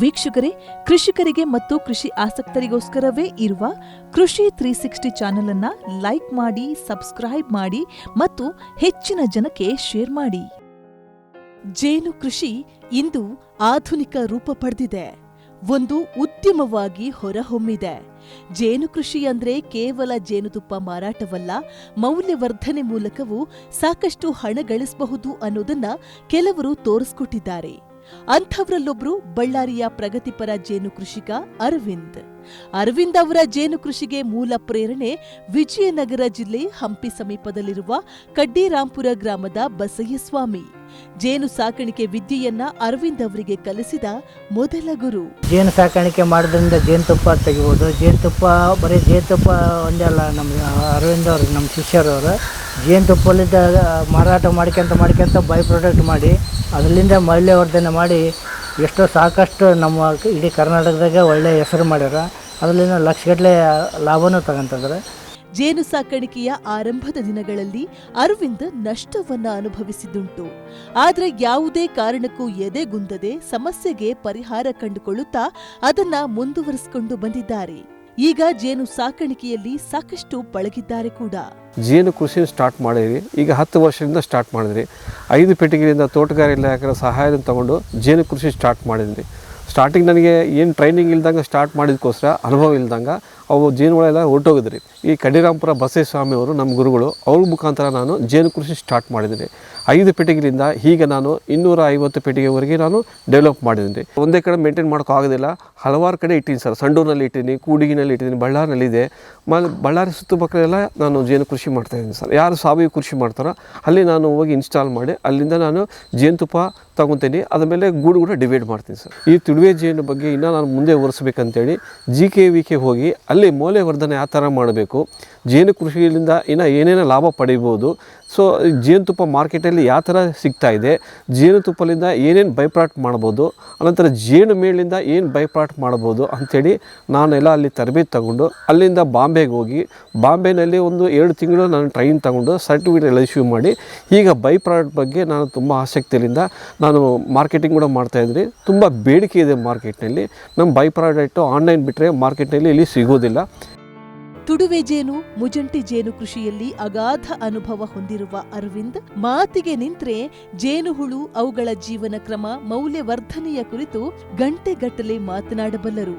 ವೀಕ್ಷಕರೇ, ಕೃಷಿಕರಿಗೆ ಮತ್ತು ಕೃಷಿ ಆಸಕ್ತರಿಗೋಸ್ಕರವೇ ಇರುವ ಕೃಷಿ ತ್ರೀ ಸಿಕ್ಸ್ಟಿ ಚಾನೆಲ್ ಅನ್ನ ಲೈಕ್ ಮಾಡಿ, ಸಬ್ಸ್ಕ್ರೈಬ್ ಮಾಡಿ ಮತ್ತು ಹೆಚ್ಚಿನ ಜನಕ್ಕೆ ಶೇರ್ ಮಾಡಿ. ಜೇನು ಕೃಷಿ ಇಂದು ಆಧುನಿಕ ರೂಪ ಪಡೆದಿದೆ. ಒಂದು ಉದ್ಯಮವಾಗಿ ಹೊರಹೊಮ್ಮಿದೆ. ಜೇನು ಕೃಷಿ ಅಂದ್ರೆ ಕೇವಲ ಜೇನುತುಪ್ಪ ಮಾರಾಟವಲ್ಲ, ಮೌಲ್ಯವರ್ಧನೆ ಮೂಲಕವೂ ಸಾಕಷ್ಟು ಹಣ ಗಳಿಸಬಹುದು ಅನ್ನೋದನ್ನ ಕೆಲವರು ತೋರಿಸ್ಕೊಟ್ಟಿದ್ದಾರೆ. ಅಂಥವ್ರಲ್ಲೊಬ್ರು ಬಳ್ಳಾರಿಯ ಪ್ರಗತಿಪರ ಜೇನು ಕೃಷಿಕ ಅರವಿಂದ್. ಅರವಿಂದ್ ಅವರ ಜೇನು ಕೃಷಿಗೆ ಮೂಲ ಪ್ರೇರಣೆ ವಿಜಯನಗರ ಜಿಲ್ಲೆ ಹಂಪಿ ಸಮೀಪದಲ್ಲಿರುವ ಕಡ್ಡಿರಾಂಪುರ ಗ್ರಾಮದ ಬಸಯ್ಯಸ್ವಾಮಿ. ಜೇನು ಸಾಕಾಣಿಕೆ ವಿದ್ಯೆಯನ್ನ ಅರವಿಂದ್ ಅವರಿಗೆ ಕಲಿಸಿದ ಮೊದಲ ಗುರು. ಜೇನು ಸಾಕಾಣಿಕೆ ಮಾಡೋದ್ರಿಂದ ಜೇನುತುಪ್ಪ ತೆಗಿಬೋದು. ಜೇನುತುಪ್ಪ ಬರೀ ಜೇನುತುಪ್ಪ ಒಂದೇ ಅಲ್ಲ ನಮ್ಮ ಅರವಿಂದ್ ಅವರು, ನಮ್ಮ ಶಿಷ್ಯರವರು ಜೇನುತುಪ್ಪಲ್ಲಿದ್ದ ಮಾರಾಟ ಮಾಡ್ಕೊಂತ ಮಾಡ್ಕೊಂತ ಬೈ ಪ್ರಾಡಕ್ಟ್ ಮಾಡಿ ಅದರಿಂದ ಮೌಲ್ಯವರ್ಧನೆ ಮಾಡಿ ಎಷ್ಟೋ ಸಾಕಷ್ಟು ನಮ್ಮ ಇಡೀ ಕರ್ನಾಟಕದಾಗ ಒಳ್ಳೆಯ ಹೆಸರು ಮಾಡ್ಯಾರ. ಅದರಲ್ಲಿನ ಲಕ್ಷಗಟ್ಟಲೆ ಲಾಭನೂ ತಗೊಂತಂದ್ರೆ. ಜೇನು ಸಾಕಾಣಿಕೆಯ ಆರಂಭದ ದಿನಗಳಲ್ಲಿ ಅರವಿಂದ ನಷ್ಟವನ್ನ ಅನುಭವಿಸಿದ್ದುಂಟು. ಆದರೆ ಯಾವುದೇ ಕಾರಣಕ್ಕೂ ಎದೆಗುಂದದೆ ಸಮಸ್ಯೆಗೆ ಪರಿಹಾರ ಕಂಡುಕೊಳ್ಳುತ್ತಾ ಅದನ್ನ ಮುಂದುವರಿಸಿಕೊಂಡು ಬಂದಿದ್ದಾರೆ. ಈಗ ಜೇನು ಸಾಕಾಣಿಕೆಯಲ್ಲಿ ಸಾಕಷ್ಟು ಬಳಗಿದ್ದಾರೆ ಕೂಡ. ಜೇನು ಕೃಷಿ ಸ್ಟಾರ್ಟ್ ಮಾಡಿದ್ರಿ ಈಗ ಹತ್ತು ವರ್ಷದಿಂದ ಸ್ಟಾರ್ಟ್ ಮಾಡಿದ್ರಿ ಐದು ಪೆಟ್ಟಿಗೆಯಿಂದ ತೋಟಗಾರ ಇಲಾಖೆ ಸಹಾಯದಿಂದ ತಗೊಂಡು ಜೇನು ಕೃಷಿ ಸ್ಟಾರ್ಟ್ ಮಾಡಿದ್ರಿ ಸ್ಟಾರ್ಟಿಂಗ್ ನನಗೆ ಏನು ಟ್ರೈನಿಂಗ್ ಇಲ್ದಂಗೆ ಸ್ಟಾರ್ಟ್ ಮಾಡಿದಕ್ಕೋಸ್ಕರ ಅನುಭವ ಇಲ್ದಂಗೆ ಅವು ಜೇನುಗಳೆಲ್ಲ ಹೊರಟೋಗಿದ್ರಿ. ಈ ಕಡಿರಾಂಪುರ ಅವರು ನಮ್ಮ ಗುರುಗಳು, ಅವ್ರ ಮುಖಾಂತರ ನಾನು ಜೇನು ಕೃಷಿ ಸ್ಟಾರ್ಟ್ ಮಾಡಿದ್ದೀನಿ. ಐದು ಪೆಟ್ಟಿಗೆಯಿಂದ ಈಗ ನಾನು ಇನ್ನೂರ ಐವತ್ತು ಪೆಟ್ಟಿಗೆವರೆಗೆ ನಾನು ಡೆವಲಪ್ ಮಾಡಿದ್ದೀನಿ. ಒಂದೇ ಕಡೆ ಮೇಂಟೈನ್ ಮಾಡೋಕ್ಕಾಗೋದಿಲ್ಲ ಹಲವಾರು ಕಡೆ ಇಟ್ಟೀನಿ ಸರ್. ಸಂಡೂರಿನಲ್ಲಿ ಇಟ್ಟಿನಿ ಕೂಡಿಗಿನಲ್ಲಿ ಇಟ್ಟಿದ್ದೀನಿ ಬಳ್ಳಾರಿನಲ್ಲಿದೆ ಮ, ಬಳ್ಳಾರಿ ಸುತ್ತಮುತ್ತಲೆಲ್ಲ ನಾನು ಜೇನು ಕೃಷಿ ಮಾಡ್ತಾಯಿದ್ದೀನಿ ಸರ್. ಯಾರು ಸಾವಯವ ಕೃಷಿ ಮಾಡ್ತಾರೋ ಅಲ್ಲಿ ನಾನು ಹೋಗಿ ಇನ್ಸ್ಟಾಲ್ ಮಾಡಿ, ಅಲ್ಲಿಂದ ನಾನು ಜೇನುತುಪ್ಪ ತಗೊತೀನಿ. ಅದ್ರ ಮೇಲೆ ಗೂಡು ಕೂಡ ಡಿವೈಡ್ ಮಾಡ್ತೀನಿ ಸರ್. ಈ ತುಳುವೆ ಜೇನು ಬಗ್ಗೆ ಇನ್ನೂ ನಾನು ಮುಂದೆ ಒರೆಸ್ಬೇಕಂತೇಳಿ ಜಿ ಕೆ ವಿ ಕೆ ಹೋಗಿ ಅಲ್ಲಿ ಮೌಲ್ಯವರ್ಧನೆ ಆ ಥರ ಮಾಡಬೇಕು. ಜೇನು ಕೃಷಿಯಿಂದ ಇನ್ನು ಏನೇನು ಲಾಭ ಪಡಿಬೋದು. ಸೊ, ಜೇನುತುಪ್ಪ ಮಾರ್ಕೆಟಲ್ಲಿ ಯಾವ ಥರ ಇದೆ? ಜೇನುತುಪ್ಪದಿಂದ ಏನೇನು ಬೈಪ್ರಾಟ್ ಮಾಡ್ಬೋದು? ಅನಂತರ ಜೇನು ಮೇಳಿಂದ ಏನು ಬೈಪ್ರಾಟ್ ಮಾಡ್ಬೋದು ಅಂಥೇಳಿ ನಾನೆಲ್ಲ ಅಲ್ಲಿ ತರಬೇತಿ ತಗೊಂಡು ಅಲ್ಲಿಂದ ಬಾಂಬೆಗೆ ಹೋಗಿ, ಬಾಂಬೆನಲ್ಲಿ ಒಂದು ಎರಡು ತಿಂಗಳು ನಾನು ಟ್ರೈನ್ ತಗೊಂಡು ಸರ್ಟಿಫಿಕೇಟ್ ಎಲ್ಲ ಇಶ್ಯೂ ಮಾಡಿ, ಈಗ ಬೈ ಪ್ರಾಡಕ್ಟ್ ಬಗ್ಗೆ ನಾನು ತುಂಬ ಆಸಕ್ತಿಯಿಂದ ನಾನು ಮಾರ್ಕೆಟಿಂಗ್ ಕೂಡ ಮಾಡ್ತಾಯಿದ್ರಿ ತುಂಬ ಬೇಡಿಕೆ ಇದೆ ಮಾರ್ಕೆಟ್ನಲ್ಲಿ. ನಮ್ಮ ಬೈ ಪ್ರಾಡಕ್ಟು ಆನ್ಲೈನ್ ಬಿಟ್ಟರೆ ಮಾರ್ಕೆಟ್ನಲ್ಲಿ ಇಲ್ಲಿ ಸಿಗೋದಿಲ್ಲ. ತುಡುವೆ ಜೇನು, ಮುಜಂಟಿ ಜೇನು ಕೃಷಿಯಲ್ಲಿ ಅಗಾಧ ಅನುಭವ ಹೊಂದಿರುವ ಅರವಿಂದ್, ಮಾತಿಗೆ ನಿಂತ್ರೆ ಜೇನುಹುಳು ಅವುಗಳ ಜೀವನ ಕ್ರಮ, ಮೌಲ್ಯವರ್ಧನೆಯ ಕುರಿತು ಗಂಟೆಗಟ್ಟಲೆ ಮಾತನಾಡಬಲ್ಲರು.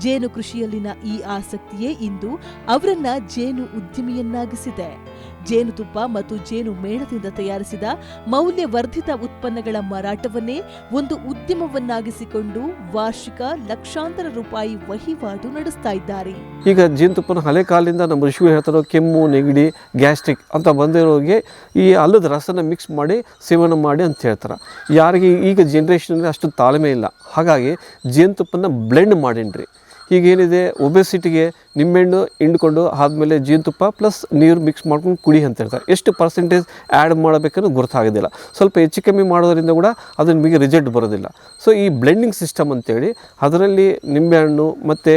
ಜೇನು ಕೃಷಿಯಲ್ಲಿನ ಈ ಆಸಕ್ತಿಯೇ ಇಂದು ಅವರನ್ನ ಜೇನು ಉದ್ಯಮಿಯನ್ನಾಗಿಸಿದೆ ಜೇನುತುಪ್ಪ ಮತ್ತು ಜೇನು ಮೇಣದಿಂದ ತಯಾರಿಸಿದ ಮೌಲ್ಯವರ್ಧಿತ ಉತ್ಪನ್ನಗಳ ಮಾರಾಟವನ್ನೇ ಒಂದು ಉದ್ಯಮವನ್ನಾಗಿಸಿಕೊಂಡು ವಾರ್ಷಿಕ ಲಕ್ಷಾಂತರ ರೂಪಾಯಿ ವಹಿವಾಟು ನಡೆಸ್ತಾ ಇದ್ದಾರೆ. ಈಗ ಜೇನುತುಪ್ಪನ ಹಳೆ ಕಾಲದಿಂದ ನಮ್ಮ ಋಷಿ ಹೇಳ್ತಾರೋ, ಕೆಮ್ಮು, ನೆಗಡಿ, ಗ್ಯಾಸ್ಟ್ರಿಕ್ ಅಂತ ಬಂದಿರೋರಿಗೆ ಈ ಅಲ್ಲದ ರಸನ ಮಿಕ್ಸ್ ಮಾಡಿ ಸೇವನೆ ಮಾಡಿ ಅಂತ ಹೇಳ್ತಾರೆ. ಯಾರಿಗೆ ಈಗ ಜನ್ರೇಷನಲ್ಲಿ ಅಷ್ಟು ತಾಳ್ಮೆ ಇಲ್ಲ. ಹಾಗಾಗಿ ಜೇನುತುಪ್ಪನ ಬ್ಲೆಂಡ್ ಮಾಡೀನ್ರಿ. ಈಗೇನಿದೆ ಒಬೆಸಿಟಿಗೆ ನಿಂಬೆಹಣ್ಣು ಹಿಂಡ್ಕೊಂಡು ಆದಮೇಲೆ ಜೇನುತುಪ್ಪ ಪ್ಲಸ್ ನೀರು ಮಿಕ್ಸ್ ಮಾಡ್ಕೊಂಡು ಕುಡಿ ಅಂತ ಹೇಳ್ತಾರೆ. ಎಷ್ಟು ಪರ್ಸೆಂಟೇಜ್ ಆ್ಯಡ್ ಮಾಡಬೇಕನ್ನೋ ಗೊತ್ತಾಗೋದಿಲ್ಲ ಸ್ವಲ್ಪ ಹೆಚ್ಚು ಕಮ್ಮಿ ಮಾಡೋದ್ರಿಂದ ಕೂಡ ಅದು ನಿಮಗೆ ರಿಸಲ್ಟ್ ಬರೋದಿಲ್ಲ. ಸೊ ಈ ಬ್ಲೆಂಡಿಂಗ್ ಸಿಸ್ಟಮ್ ಅಂತೇಳಿ ಅದರಲ್ಲಿ ನಿಂಬೆಹಣ್ಣು ಮತ್ತು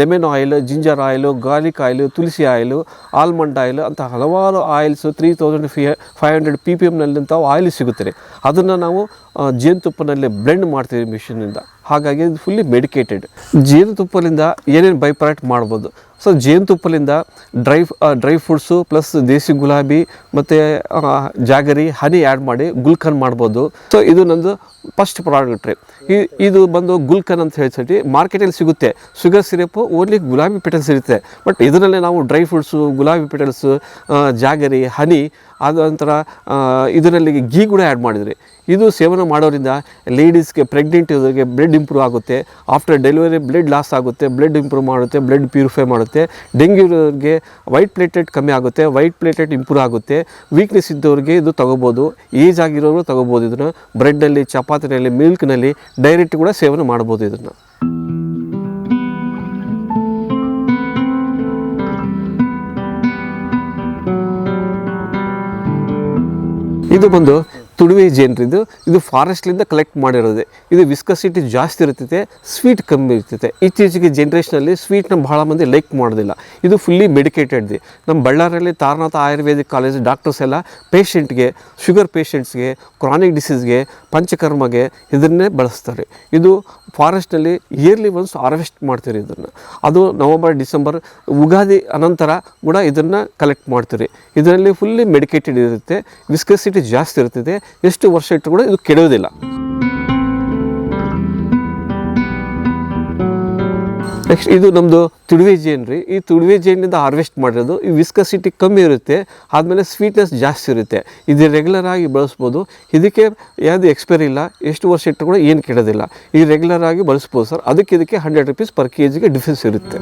lemon oil ginger oil garlic oil ತುಳಸಿ ಆಯಿಲು ಆಲ್ಮಂಡ್ ಆಯಿಲ್ ಅಂತ ಹಲವಾರು ಆಯಿಲ್ಸು ತ್ರೀ ತೌಸಂಡ್ ಫಿ ಫೈವ್ ಹಂಡ್ರೆಡ್ ಪಿ ಪಿ ಎಮ್ನಲ್ಲಿಂಥ ಆಯಿಲ್ ಸಿಗುತ್ತದೆ. ಅದನ್ನು ನಾವು ಜೇನುತುಪ್ಪನಲ್ಲಿ ಬ್ಲೆಂಡ್ ಮಾಡ್ತೀವಿ ಮಿಷಿನಿಂದ ಹಾಗಾಗಿ ಫುಲ್ಲಿ ಮೆಡಿಕೇಟೆಡ್ ಜೇನುತುಪ್ಪದಿಂದ ಏನೇನು ಬೈ ಪ್ರಾಡಕ್ಟ್ ಮಾಡ್ಬೋದು? So ಜೇನುತುಪ್ಪಲಿಂದ dry dry fruits plus desi ಗುಲಾಬಿ ಮತ್ತು ಜಾಗರಿ ಹನಿ ಆ್ಯಡ್ ಮಾಡಿ ಗುಲ್ಕನ್ ಮಾಡ್ಬೋದು ಸೊ ಇದು ನಂದು ಫಸ್ಟ್ ಪ್ರಾಡಕ್ಟ್ ರೀ ಈ, ಇದು ಬಂದು ಗುಲ್ಕನ್ ಅಂತ ಹೇಳ್ಬಿಟ್ಟು ಮಾರ್ಕೆಟಲ್ಲಿ ಸಿಗುತ್ತೆ. ಶುಗರ್ ಸಿರಪ್ಪು ಓನ್ಲಿ ಗುಲಾಬಿ ಪೆಟಲ್ಸ್ ಇರುತ್ತೆ. ಬಟ್ ಇದರಲ್ಲೇ ನಾವು ಡ್ರೈ ಫ್ರೂಟ್ಸು ಗುಲಾಬಿ ಪೆಟಲ್ಸು ಜಾಗರಿ ಹನಿ ಆದ ನಂತರ ಇದರಲ್ಲಿ ಗೀ ಕೂಡ ಆ್ಯಡ್ ಮಾಡಿದ್ರಿ. ಇದು ಸೇವನೆ ಮಾಡೋದ್ರಿಂದ ಲೇಡೀಸ್ಗೆ ಪ್ರೆಗ್ನೆಂಟ್ ಇದ್ರಿಗೆ ಬ್ಲಡ್ ಇಂಪ್ರೂವ್ ಆಗುತ್ತೆ. ಆಫ್ಟರ್ ಡೆಲಿವರಿ ಬ್ಲಡ್ ಲಾಸ್ ಆಗುತ್ತೆ ಬ್ಲಡ್ ಇಂಪ್ರೂವ್ ಮಾಡುತ್ತೆ ಬ್ಲಡ್ ಪ್ಯೂರಿಫೈ ಮಾಡುತ್ತೆ. ಡೆಂಗ್ಯೂ ಇರೋರಿಗೆ ವೈಟ್ ಪ್ಲೇಟೆಟ್ ಕಮ್ಮಿ ಆಗುತ್ತೆ ವೈಟ್ ಪ್ಲೇಟೆಟ್ ಇಂಪ್ರೂವ್ ಆಗುತ್ತೆ. ವೀಕ್ನೆಸ್ ಇದ್ದವ್ರಿಗೆ ಇದು ತೊಗೋಬೋದು. ಏಜ್ ಆಗಿರೋರು ತೊಗೋಬೋದು ಇದನ್ನು. ಬ್ರೆಡ್ನಲ್ಲಿ, ಚಪಾತಿನಲ್ಲಿ, ಮಿಲ್ಕ್ನಲ್ಲಿ ಡೈರೆಕ್ಟ್ ಕೂಡ ಸೇವನೆ ಮಾಡ್ಬೋದು ಇದನ್ನು. ಇದು ಬಂದು ತುಡುವೆ ಜೇನ್ರಿದ್ದು ಇದು ಫಾರೆಸ್ಟ್ಲಿಂದ ಕಲೆಕ್ಟ್ ಮಾಡಿರೋದೆ. ಇದು ವಿಸ್ಕಸಿಟಿ ಜಾಸ್ತಿ ಇರ್ತೈತೆ ಸ್ವೀಟ್ ಕಮ್ಮಿ ಇರ್ತೈತೆ ಇತ್ತೀಚೆಗೆ ಜನ್ರೇಷನಲ್ಲಿ ಸ್ವೀಟ್ನ ಭಾಳ ಮಂದಿ ಲೈಕ್ ಮಾಡೋದಿಲ್ಲ. ಇದು ಫುಲ್ಲಿ ಮೆಡಿಕೇಟೆಡ್ದು ನಮ್ಮ ಬಳ್ಳಾರಿಯಲ್ಲಿ ತಾರನಾಥ ಆಯುರ್ವೇದಿಕ್ ಕಾಲೇಜ್ ಡಾಕ್ಟರ್ಸ್ ಎಲ್ಲ ಪೇಷಂಟ್ಗೆ ಶುಗರ್ ಪೇಷೆಂಟ್ಸ್ಗೆ ಕ್ರಾನಿಕ್ ಡಿಸೀಸ್ಗೆ ಪಂಚಕರ್ಮಗೆ ಇದನ್ನೇ ಬಳಸ್ತಾರೆ. ಇದು ಫಾರೆಸ್ಟ್ನಲ್ಲಿ ಇಯರ್ಲಿ ಒನ್ಸ್ ಹಾರ್ವೆಸ್ಟ್ ಮಾಡ್ತೀರಿ ಇದನ್ನು. ಅದು ನವಂಬರ್, ಡಿಸೆಂಬರ್, ಉಗಾದಿ ಅನಂತರ ಕೂಡ ಇದನ್ನು ಕಲೆಕ್ಟ್ ಮಾಡ್ತೀರಿ. ಇದರಲ್ಲಿ ಫುಲ್ಲಿ ಮೆಡಿಕೇಟೆಡ್ ಇರುತ್ತೆ ವಿಸ್ಕಸಿಟಿ ಜಾಸ್ತಿ ಇರ್ತದೆ ಎಷ್ಟು ವರ್ಷ ಇಟ್ಟು ಕೂಡ ಇದು ಕೆಡೋದಿಲ್ಲ. ನೆಕ್ಸ್ಟ್ ಇದು ನಮ್ಮದು ತುಡುವೆ ಜೇನು ರೀ. ಈ ತುಡುವೆ ಜೇನಿಂದ ಹಾರ್ವೆಸ್ಟ್ ಮಾಡಿರೋದು, ಈ ವಿಸ್ಕಸಿಟಿ ಕಮ್ಮಿ ಇರುತ್ತೆ, ಆದಮೇಲೆ ಸ್ವೀಟ್ನೆಸ್ ಜಾಸ್ತಿ ಇರುತ್ತೆ. ಇದು ರೆಗ್ಯುಲರ್ ಆಗಿ ಬಳಸ್ಬೋದು. ಇದಕ್ಕೆ ಯಾವುದು ಎಕ್ಸ್ಪೈರಿ ಇಲ್ಲ, ಎಷ್ಟು ವರ್ಷ ಇಟ್ಟು ಕೂಡ ಏನು ಕೆಡೋದಿಲ್ಲ. ಈ ರೆಗ್ಯುಲರ್ ಆಗಿ ಬಳಸ್ಬೋದು ಸರ್ ಅದಕ್ಕೆ ಇದಕ್ಕೆ ಹಂಡ್ರೆಡ್ ರುಪೀಸ್ ಪರ್ ಕೆ ಜಿಗೆ ಡಿಫ್ರೆನ್ಸ್ ಇರುತ್ತೆ.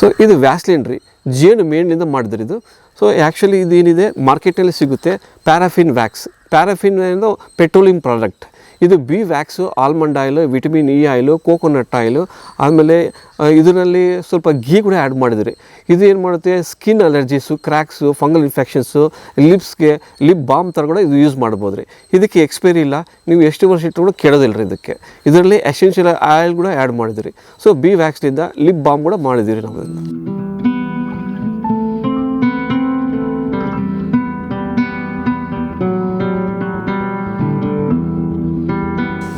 ಸೊ ಇದು ವ್ಯಾಸ್ಲಿನ್ ರೀ. ಜೇನು ಮೇಣಿಂದ ಮಾಡಿದ್ರಿ ಇದು ಸೊ ಆ್ಯಕ್ಚುಲಿ ಇದೇನಿದೆ ಮಾರ್ಕೆಟಲ್ಲಿ ಸಿಗುತ್ತೆ ಪ್ಯಾರಾಫಿನ್ ವ್ಯಾಕ್ಸ್ ಪ್ಯಾರಾಫಿನ್ ಏನೋ ಪೆಟ್ರೋಲಿಯಂ ಪ್ರಾಡಕ್ಟ್ ಇದು bee wax almond oil vitamin E oil coconut oil ಆಮೇಲೆ ಇದರಲ್ಲಿ ಸ್ವಲ್ಪ ಘೀ ಕೂಡ ಆ್ಯಡ್ ಮಾಡಿದ್ರಿ. ಇದು ಏನು ಮಾಡುತ್ತೆ? Skin allergies cracks fungal infections ಲಿಪ್ಸ್ಗೆ lip balm ಥರ ಕೂಡ ಇದು ಯೂಸ್ ಮಾಡ್ಬೋದು ರೀ ಇದಕ್ಕೆ ಎಕ್ಸ್ಪೈರಿ ಇಲ್ಲ. ನೀವು ಎಷ್ಟು ವರ್ಷ ಇಟ್ಟು ಕೂಡ ಕೇಳೋದಿಲ್ಲ ರೀ ಇದಕ್ಕೆ. ಇದರಲ್ಲಿ ಎಸೆನ್ಷಿಯಲ್ ಆಯಿಲ್ ಕೂಡ ಆ್ಯಡ್ ಮಾಡಿದ್ರಿ. ಸೊ ಬಿ ವ್ಯಾಕ್ಸ್ನಿಂದ ಲಿಪ್ ಬಾಮ್ ಕೂಡ ಮಾಡಿದ್ದೀರಿ ನಾವು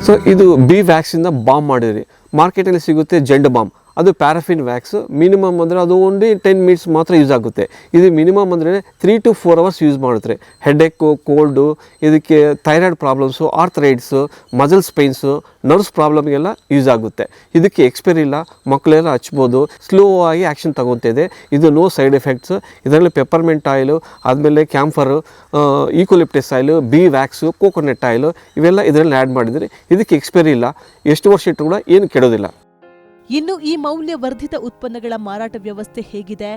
ಸೊ ಇದು ಬಿ ವ್ಯಾಕ್ಸಿಂದ ಬಾಂಬ್ ಮಾಡಿದ್ರಿ. ಮಾರ್ಕೆಟಲ್ಲಿ ಸಿಗುತ್ತೆ ಜೆಂಡ್ ಬಾಂಬ್ ಅದು ಪ್ಯಾರಾಫಿನ್ ವ್ಯಾಕ್ಸ್ ಮಿನಿಮಮ್ ಅಂದರೆ ಅದು ಓನ್ಲಿ ಟೆನ್ ಮಿನಿಟ್ಸ್ ಮಾತ್ರ ಯೂಸ್ ಆಗುತ್ತೆ. ಇದು ಮಿನಿಮಮ್ ಅಂದರೆ three to four hours use ಮಾಡುತ್ತೆ. ಹೆಡ್ಏಕು ಕೋಲ್ಡು ಇದಕ್ಕೆ thyroid problems arthritis muscles pains nerves ಪ್ರಾಬ್ಲಮ್ಗೆಲ್ಲ use ಆಗುತ್ತೆ. ಇದಕ್ಕೆ ಎಕ್ಸ್ಪೈರಿ ಇಲ್ಲ ಮಕ್ಕಳೆಲ್ಲ ಹಚ್ಬೋದು ಸ್ಲೋ ಆಗಿ ಆ್ಯಕ್ಷನ್ ತಗೊತಿದೆ. ಇದು ನೋ ಸೈಡ್ ಎಫೆಕ್ಟ್ಸ್ ಇದರಲ್ಲಿ ಪೆಪ್ಪರ್ಮೆಂಟ್ ಆಯಿಲು ಆದಮೇಲೆ camphor eucalyptus oil bee wax coconut oil ಇವೆಲ್ಲ ಇದರಲ್ಲಿ ಆ್ಯಡ್ ಮಾಡಿದರೆ ಇದಕ್ಕೆ ಎಕ್ಸ್ಪೈರಿ ಇಲ್ಲ. ಎಷ್ಟು ವರ್ಷ ಇಟ್ಟರು ಕೂಡ ಏನು ಕೆಡೋದಿಲ್ಲ. ಇನ್ನು ಈ ಮೌಲ್ಯವರ್ಧಿತ ಉತ್ಪನ್ನಗಳ ಮಾರಾಟ ವ್ಯವಸ್ಥೆ ಹೇಗಿದೆ?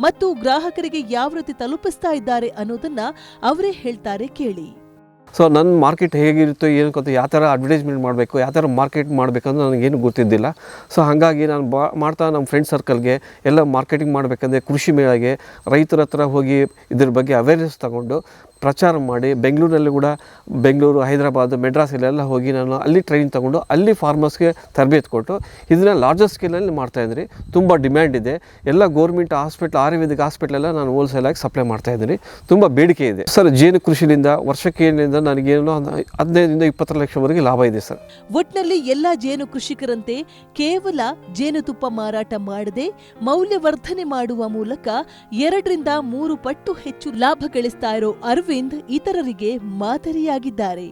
ಮತ್ತು ಗ್ರಾಹಕರಿಗೆ ಯಾವ ರೀತಿ ತಲುಪಿಸ್ತಾ ಇದ್ದಾರೆ ಅನ್ನೋದನ್ನ ಅವರೇ ಹೇಳ್ತಾರೆ ಕೇಳಿ. ಸೊ ನನ್ನ ಮಾರ್ಕೆಟ್ ಹೇಗಿರುತ್ತೋ, ಏನು ಗೊತ್ತು ಯಾವ ಥರ ಅಡ್ವರ್ಟೈಸ್ಮೆಂಟ್ ಮಾಡಬೇಕು, ಯಾವ ಥರ ಮಾರ್ಕೆಟ್ ಮಾಡಬೇಕಂದ್ರೆ ನನಗೇನು ಗೊತ್ತಿದ್ದಿಲ್ಲ. ಸೊ ಹಾಗಾಗಿ ನಾನು ಬಾ, ಮಾಡ್ತಾ ನಮ್ಮ ಫ್ರೆಂಡ್ ಸರ್ಕಲ್ಗೆ ಎಲ್ಲ ಮಾರ್ಕೆಟಿಂಗ್ ಮಾಡಬೇಕಂದ್ರೆ ಕೃಷಿ ಮೇಳಗೆ ರೈತರ ಹತ್ರ ಹೋಗಿ ಇದ್ರ ಬಗ್ಗೆ ಅವೇರ್ನೆಸ್ ತಗೊಂಡು ಪ್ರಚಾರ ಮಾಡಿ ಬೆಂಗಳೂರಲ್ಲಿ ಕೂಡ ಬೆಂಗಳೂರು, ಹೈದರಾಬಾದ್ ಮೆಡ್ರಾಸ್ ಇಲ್ಲೆಲ್ಲ ಹೋಗಿ ನಾನು ಅಲ್ಲಿ ಟ್ರೈನಿಂಗ್ ತೊಗೊಂಡು ಅಲ್ಲಿ ಫಾರ್ಮರ್ಸ್ಗೆ ತರಬೇತಿ ಕೊಟ್ಟು ಇದನ್ನ ಲಾರ್ಜರ್ ಸ್ಕೇಲಲ್ಲಿ ಮಾಡ್ತಾಯಿದ್ದೀನಿ ತುಂಬ ಡಿಮ್ಯಾಂಡ್ ಇದೆ. ಎಲ್ಲ ಗೌರ್ಮೆಂಟ್ ಹಾಸ್ಪಿಟ್ಲ್ ಆಯುರ್ವೇದಿಕ್ ಹಾಸ್ಪಿಟ್ಲೆಲ್ಲ ನಾನು ಹೋಲ್ಸೇಲಾಗಿ ಸಪ್ಲೈ ಮಾಡ್ತಾ ಇದ್ದೀನಿ. ತುಂಬ ಬೇಡಿಕೆ ಇದೆ. ಸರ್, ಜೇನು ಕೃಷಿಯಿಂದ ವರ್ಷಕ್ಕೆ ಏನಿಂದ ನನಗೇನೋ ಹದಿನೈದರಿಂದ ಇಪ್ಪತ್ತರ ಲಕ್ಷವರೆಗೆ ಲಾಭ ಇದೆ ಸರ್. ಒಟ್ಟಿನಲ್ಲಿ ಎಲ್ಲ ಜೇನು ಕೃಷಿಕರಂತೆ ಕೇವಲ ಜೇನುತುಪ್ಪ ಮಾರಾಟ ಮಾಡದೆ ಮೌಲ್ಯವರ್ಧನೆ ಮಾಡುವ ಮೂಲಕ ಎರಡರಿಂದ ಮೂರು ಪಟ್ಟು ಹೆಚ್ಚು ಲಾಭ ಗಳಿಸ್ತಾ ಇರೋ ಅರವಿಂದ್ ಇತರರಿಗೆ ಮಾದರಿಯಾಗಿದ್ದಾರೆ.